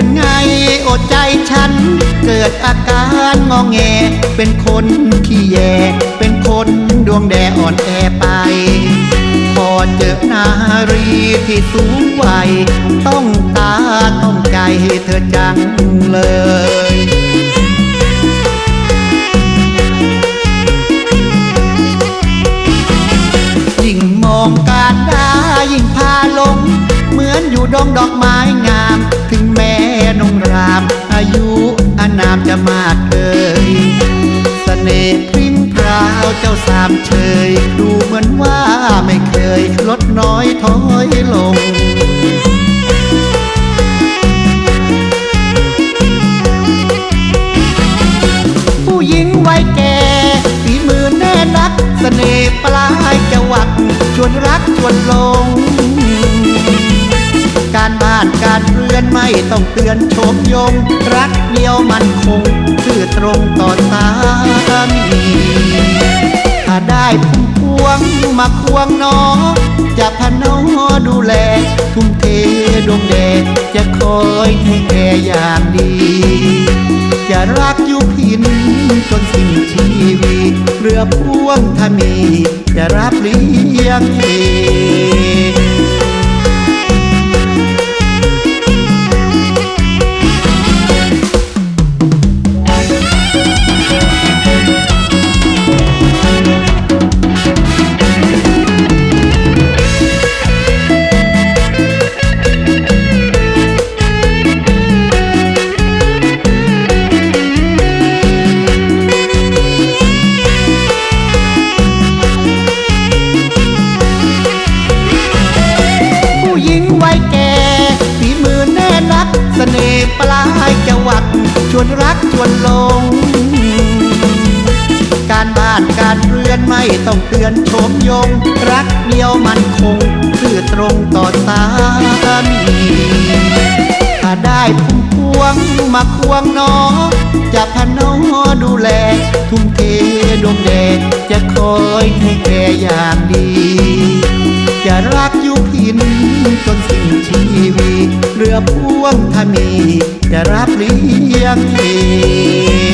็นไงอดใจฉัน เกิดอาการงองแง เป็นคนขี้แย เป็นคนดวงแดอ่อนแอไป พอเจอนารีที่สูงวัยต้องตาต้องใจเธอจังเลยยิ่งมองการดายิ่งพาลง เหมือนอยู่ดงดอกไม้งาม ถึงแม่นงราม อายุอานามจะมากเอ่ยเสน่ห์พริ้งพราวเจ้าสามเชยดูเหมือนว่าไม่เคยลดน้อยถอยลงผู้หญิงวัยแก่ฝีมือแน่นักเสน่ห์ปลายจะวักชวนรักชวนหลง การบ้านการเรือนไม่ต้องเตือนโฉมยง รักเดียวมันคงซื่อตรงต่อสามีถ้าได้พุ่มพวงมาควงน้องจะพนอดูแล ทุ่มเทดวงแดงจะคอยให้แก่อย่างดี จะรักอยู่พินจนสิ้นชีวิตเรือพ่วงถ้ามี จะรับเลี้ยงเอง สน่ห์ปลายจะวักชวนรักชวนลง การบ้านการเรือนไม่ต้องเตือนโฉมยง รักเดียวมันคงซื่อตรงต่อสามีถ้าได้พุ่มพวงมาควงน้องจะพนอดูแล ทุ่มเทดวงแดงจะคอยให้แกอย่างดี จะรักอยู่พิน จนสิ้นชีวิตเรือพ่วงถ้ามีจะรับเลี้ยงเอง